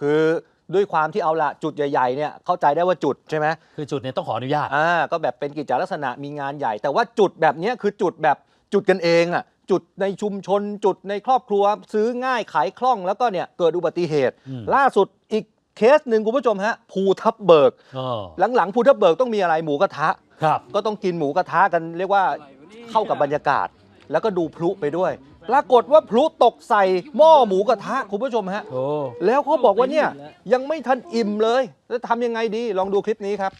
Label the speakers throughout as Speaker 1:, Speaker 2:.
Speaker 1: คือด้วยความที่เอาละจุดใหญ่ๆเนี่ยเข้าใจได้ว่าจุดใช่ไหม
Speaker 2: คือจุดเนี่ยต้องขออนุญาต
Speaker 1: อ่าก็แบบเป็นกิจลักษณะมีงานใหญ่ แต่ว่าจุดแบบเนี้ยคือจุดแบบจุดกันเองอะจุดในชุมชน จุดในครอบครัว ซื้อง่ายขายคล่องแล้วก็เนี่ยเกิดอุบัติเหตุ
Speaker 2: อืม
Speaker 1: ล่าสุดอีกเคสหนึ่งคุณผู้ชมฮะภูทับเบิก
Speaker 2: อ๋อ
Speaker 1: หลังๆภูทับเบิกต้องมีอะไรหมูกระทะ
Speaker 2: ครับ
Speaker 1: ก็ต้องกินหมูกระทะกันเรียกว่าเข้ากับบรรยากาศ แล้วก็ดูพลุไปด้วย ปรากฏว่าพลุตกใส่หม้อหมูกระทะคุณผู้ชมฮะ
Speaker 2: โอ้
Speaker 1: แล้วเขาบอกว่าเนี่ยยังไม่ทันอิ่มเลยจะทำยังไงดีลองดูคลิปนี้ครับ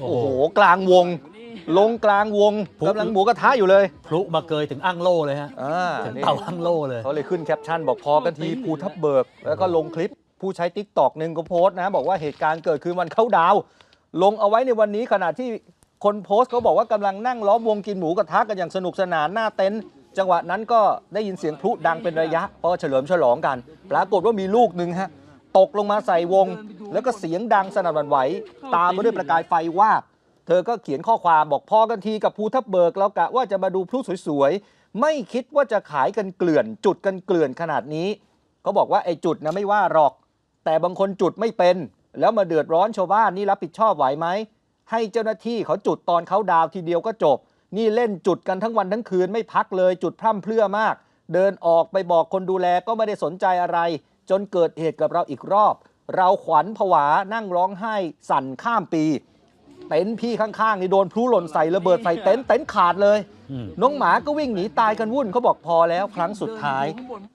Speaker 1: โอ้โหกลางวง ลงกลางวงกำลังหมูกระทะอยู่เลย
Speaker 2: พลุมาเกยถึงอ่างโล่เลยฮะ
Speaker 1: อ่า
Speaker 2: ถึง
Speaker 1: นี่
Speaker 2: เตาอ่างโล่เลย
Speaker 1: เขาเลยขึ้นแคปชั่นบอกพอกันทีภูทับเบิก แล้วก็ลงคลิป ผู้ใช้ติ๊กตอกหนึ่งก็โพสต์นะบอกว่าเหตุการณ์เกิดคืนวันเข้าดาว ลงเอาไว้ในวันนี้ขณะที่คนโพสต์เขาบอกว่ากำลังนั่งล้อมวงกินหมูกระทะกันอย่างสนุกสนานหน้าเต็นท์จังหวะนั้นก็ได้ยินเสียงพลุดังเป็นระยะเพราะเฉลิมฉลองกัน ปรากฏว่ามีลูกหนึ่งฮะตกลงมาใส่วง แล้วก็เสียงดังสนั่นหวั่นไหว ตามมาด้วยประกายไฟวาบเธอก็เขียนข้อความบอกพอกันทีกับภูทับเบิกแล้วกะว่าจะมาดูพลุสวยๆ ไม่คิดว่าจะขายกันเกลื่อน จุดกันเกลื่อนขนาดนี้เขาบอกว่าไอ้จุดนะไม่ว่าหรอก แต่บางคนจุดไม่เป็น แล้วมาเดือดร้อนชาวบ้านนี่รับผิดชอบไหวไหม ให้เจ้าหน้าที่เขาจุดตอนเขาดาวน์ทีเดียวก็จบ นี่เล่นจุดกันทั้งวันทั้งคืนไม่พักเลยจุดพร่ำเพรื่อมาก เดินออกไปบอกคนดูแลก็ไม่ได้สนใจอะไร จนเกิดเหตุกับเราอีกรอบ เราขวัญผวานั่งร้องไห้สั่นข้ามปีเต็นท์พี่ข้างๆนี่โดนพลุหล่นใส่ระเบิดใส่เต็นท์เต็นท์ขาดเลย
Speaker 2: อืม
Speaker 1: น้องหมาก็วิ่งหนีตายกันวุ่นเขาบอกพอแล้วครั้งสุดท้าย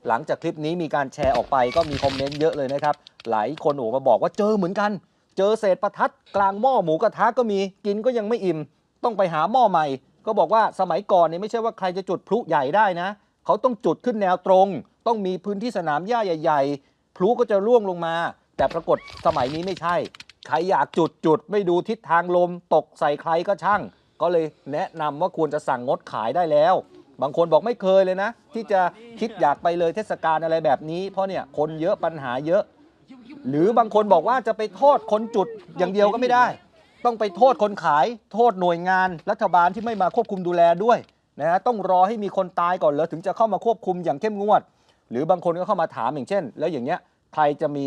Speaker 1: หลังจากคลิปนี้มีการแชร์ออกไปก็มีคอมเมนต์เยอะเลยนะครับ หลายคนโอ้มาบอกว่าเจอเหมือนกัน เจอเศษประทัดกลางหม้อหมูกระทะก็มีกินก็ยังไม่อิ่ม ต้องไปหาหม้อใหม่ ก็บอกว่าสมัยก่อนเนี่ยไม่ใช่ว่าใครจะจุดพลุใหญ่ได้นะ เขาต้องจุดขึ้นแนวตรง ต้องมีพื้นที่สนามหญ้าใหญ่ ๆ พลุก็จะร่วงลงมา แต่ปรากฏสมัยนี้ไม่ใช่ ใครอยากจุดจุดไม่ดูทิศทางลม ตกใส่ใครก็ช่าง ก็เลยแนะนำว่าควรจะสั่งงดขายได้แล้วบางคนบอกไม่เคยเลยนะ ที่จะคิดอยากไปเลยเทศกาลอะไรแบบนี้ เพราะเนี่ยคนเยอะปัญหาเยอะ หรือบางคนบอกว่าจะไปโทษคนจุดอย่างเดียวก็ไม่ได้ ต้องไปโทษคนขาย โทษหน่วยงาน รัฐบาลที่ไม่มาควบคุมดูแลด้วยนะฮะต้องรอให้มีคนตายก่อนเลยถึงจะเข้ามาควบคุมอย่างเข้มงวด หรือบางคนก็เข้ามาถามอย่างเช่น แล้วอย่างเงี้ยใครจะมี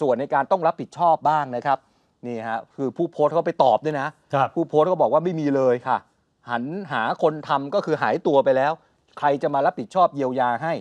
Speaker 1: ส่วนในการต้องรับผิดชอบบ้างนะครับนี่ฮะคือผู้โพสต์เขาไปตอบด้วยนะ
Speaker 2: ครับ
Speaker 1: ผู้โพสต์ก็บอกว่าไม่มีเลยค่ะ หันหาคนทำก็คือหายตัวไปแล้ว ใครจะมารับผิดชอบเยียวยาให้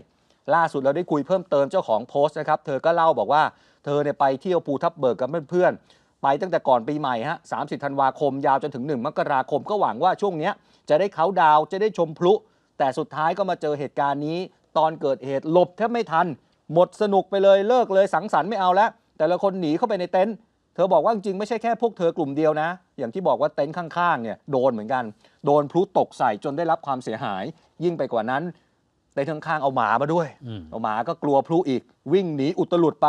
Speaker 1: ล่าสุดเราได้คุยเพิ่มเติมเจ้าของโพสต์นะครับ เธอก็เล่าบอกว่าเธอเนี่ยไปเที่ยวภูทับเบิกกับเพื่อนๆ ไปตั้งแต่ก่อนปีใหม่ฮะ 30 ธันวาคมยาวจนถึง 1 มกราคมก็หวังว่าช่วงเนี้ยจะได้เขาดาวจะได้ชมพลุ แต่สุดท้ายก็มาเจอเหตุการณ์นี้ ตอนเกิดเหตุหลบแทบไม่ทัน หมดสนุกไปเลยเลิกเลยสังสรรค์ไม่เอาแล้วแต่ละคนหนีเข้าไปในเต็นท์เธอบอกว่าจริงๆไม่ใช่แค่พวกเธอกลุ่มเดียวนะ อย่างที่บอกว่าเต็นท์ข้างๆเนี่ยโดนเหมือนกัน โดนพลุตกใส่จนได้รับความเสียหาย ยิ่งไปกว่านั้น เต็นท์ข้างๆเอาหมามาด้วย
Speaker 2: อืม
Speaker 1: เอาหมาก็กลัวพลุอีก วิ่งหนีอุตลุดไป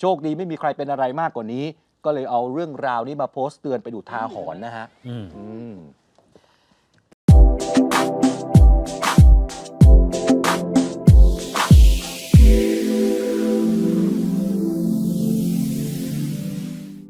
Speaker 1: โชคดีไม่มีใครเป็นอะไรมากกว่านี้ ก็เลยเอาเรื่องราวนี้มาโพสต์เตือนไปดูทาหรณ์นะฮะ
Speaker 2: อืม
Speaker 1: อืม